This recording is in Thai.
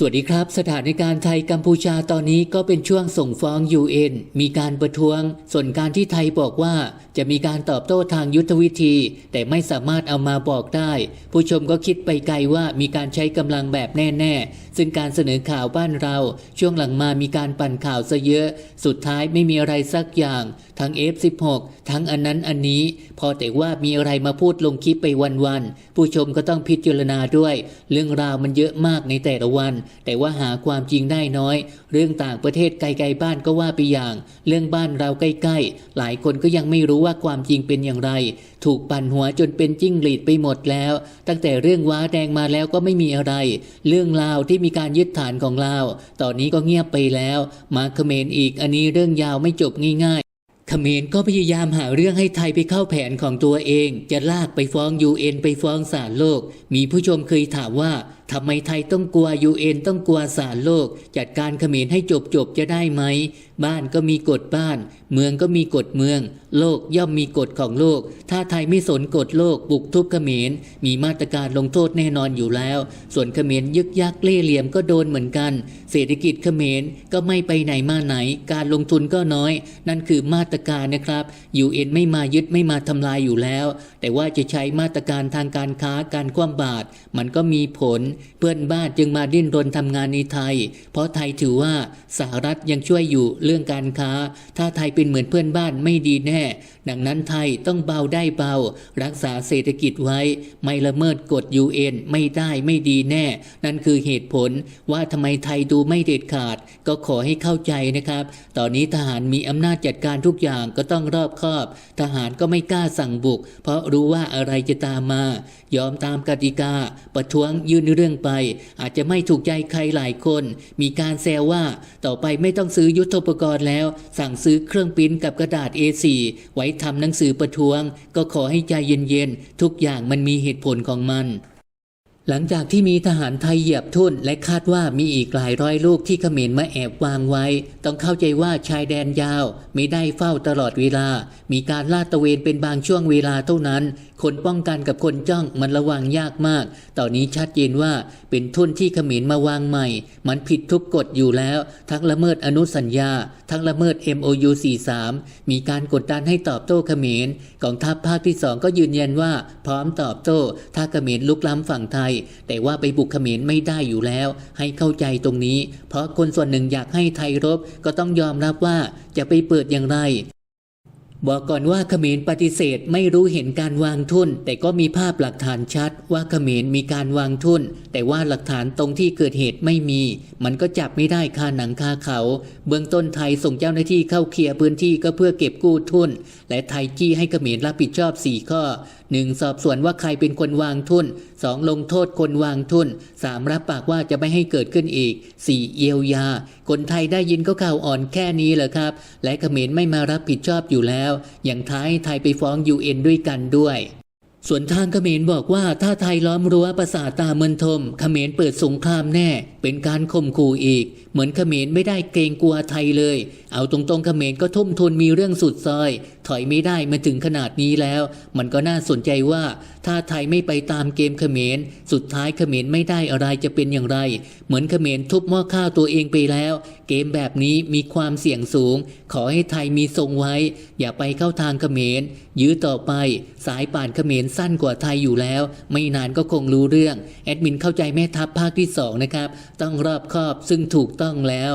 สวัสดีครับ สถานการณ์ไทยกัมพูชาตอนนี้ก็เป็นช่วงส่งฟ้อง UN มีการประท้วง ส่วนการที่ไทยบอกว่า จะมีการตอบโต้ทางยุทธวิธี แต่ไม่สามารถเอามาบอกได้ ผู้ชมก็คิดไปไกลว่ามีการใช้กำลังแบบแน่ ๆ ซึ่งการเสนอข่าวบ้านเรา ช่วงหลังมามีการปั่นข่าวซะเยอะ สุดท้ายไม่มีอะไรสักอย่าง ทั้ง F16 ทั้งอันนั้นอันนี้ พอแต่ว่ามีอะไรมาพูดลงคลิปไปวันๆผู้ชมก็ต้องพิจารณาด้วย เรื่องราวมันเยอะมากในแต่ละวันแต่ว่าหาความจริงได้น้อย เรื่องต่างประเทศไกลๆบ้านก็ว่าไปอย่าง เรื่องบ้านเราใกล้ๆ หลายคนก็ยังไม่รู้ว่าความจริงเป็นอย่างไร ถูกปั่นหัวจนเป็นจิ้งหรีดไปหมดแล้ว ตั้งแต่เรื่องว้าแดงมาแล้วก็ไม่มีอะไร เรื่องลาวที่มีการยึดฐานของลาว ตอนนี้ก็เงียบไปแล้ว มาเขมรอีกอันนี้เรื่องยาวไม่จบง่ายๆเขมรก็พยายามหาเรื่องให้ไทยไปเข้าแผนของตัวเอง จะลากไปฟ้อง UN ไปฟ้องศาลโลก มีผู้ชมเคยถามว่า ทำไมไทยต้องกลัว UN ต้องกลัวศาลโลก จัดการเขมรให้จบจบจะได้ไหม บ้านก็มีกฎบ้าน เมืองก็มีกฎเมือง โลกย่อมมีกฎของโลก ถ้าไทยไม่สนกฎโลกบุกทุบเขมร มีมาตรการลงโทษแน่นอนอยู่แล้ว ส่วนเขมรยึกยักเล่เหลี่ยมก็โดนเหมือนกัน เศรษฐกิจเขมรก็ไม่ไปไหนมาไหน การลงทุนก็น้อย นั่นคือมาตรการนะครับ UN ไม่มายึดไม่มาทำลายอยู่แล้ว แต่ว่าจะใช้มาตรการทางการค้าการคว่ำบาตรมันก็มีผลเพื่อนบ้านจึงมาดิ้นรนทำงานในไทย เพราะไทยถือว่าสหรัฐยังช่วยอยู่เรื่องการค้า ถ้าไทยเป็นเหมือนเพื่อนบ้านไม่ดีแน่ ดังนั้นไทยต้องเบาได้เบา รักษาเศรษฐกิจไว้ ไม่ละเมิดกฎ UN ไม่ได้ไม่ดีแน่ นั่นคือเหตุผลว่าทำไมไทยดูไม่เด็ดขาด ก็ขอให้เข้าใจนะครับ ตอนนี้ทหารมีอำนาจจัดการทุกอย่างก็ต้องรอบคอบ ทหารก็ไม่กล้าสั่งบุก เพราะรู้ว่าอะไรจะตามมา ยอมตามกติกาประท้วงยื่นเรื่องไป อาจจะไม่ถูกใจใครหลายคน มีการแซวว่าต่อไปไม่ต้องซื้อยุทธปกรณ์แล้ว สั่งซื้อเครื่องปริ้นกับกระดาษ A4 ไว้ทำหนังสือประท้วง ก็ขอให้ใจเย็นๆทุกอย่างมันมีเหตุผลของมัน หลังจากที่มีทหารไทยเหยียบทุ่นและคาดว่ามีอีกหลายร้อยลูกที่เขมรมาแอบวางไว้ ต้องเข้าใจว่าชายแดนยาวไม่ได้เฝ้าตลอดเวลา มีการลาดตระเวนเป็นบางช่วงเวลาเท่านั้น คนป้องกันกับคนจ้องมันระวังยากมาก ตอนนี้ชัดเจนว่าเป็นทุ่นที่เขมรมาวางใหม่ มันผิดทุกกฎอยู่แล้ว ทั้งละเมิดอนุสัญญา ทั้งละเมิด MOU 43 มีการกดดันให้ตอบโต้เขมรกองทัพภาคที่สองก็ยืนยันว่าพร้อมตอบโต้ ถ้าเขมรลุกล้ำฝั่งไทยแต่ว่าไปบุกเขมรไม่ได้อยู่แล้ว ให้เข้าใจตรงนี้ เพราะคนส่วนหนึ่งอยากให้ไทยรบก็ต้องยอมรับว่าจะไปเปิดอย่างไรบอกก่อนว่าเขมรปฏิเสธไม่รู้เห็นการวางทุน แต่ก็มีภาพหลักฐานชัดว่าเขมรมีการวางทุน แต่ว่าหลักฐานตรงที่เกิดเหตุไม่มี มันก็จับไม่ได้คาหนังคาเขา เบื้องต้นไทยส่งเจ้าหน้าที่เข้าเคลียร์พื้นที่ก็เพื่อเก็บกู้ทุน และไทยจี้ให้เขมรรับผิดชอบ 4 ข้อ 1. สอบสวนว่าใครเป็นคนวางทุน 2. ลงโทษคนวางทุน 3. รับปากว่าจะไม่ให้เกิดขึ้นอีก 4. เยียวยา คนไทยได้ยินก็ข่าวอ่อนแค่นี้เหรอครับ และเขมรไม่มารับผิดชอบอยู่แล้ว อย่างท้ายไทยไปฟ้อง UN ด้วยกันด้วยส่วนทางเขมรบอกว่าถ้าไทยล้อมรั้วประสาตาเมืองทมเขมรเปิดสงครามแน่ เป็นการข่มขู่อีก เหมือนเขมรไม่ได้เกรงกลัวไทยเลย เอาตรงๆเขมรก็ทุ่มทุนมีเรื่องสุดซอย ถอยไม่ได้มาถึงขนาดนี้แล้ว มันก็น่าสนใจว่า ถ้าไทยไม่ไปตามเกมเขมร สุดท้ายเขมรไม่ได้อะไรจะเป็นอย่างไร เหมือนเขมรทุบหม้อข้าวตัวเองไปแล้ว เกมแบบนี้มีความเสี่ยงสูง ขอให้ไทยมีทรงไว้ อย่าไปเข้าทางเขมร ยื้อต่อไป สายป่านเขมรสั้นกว่าไทยอยู่แล้ว ไม่นานก็คงรู้เรื่อง แอดมินเข้าใจแม่ทัพภาคที่สองนะครับต้องรอบคอบซึ่งถูกต้องแล้ว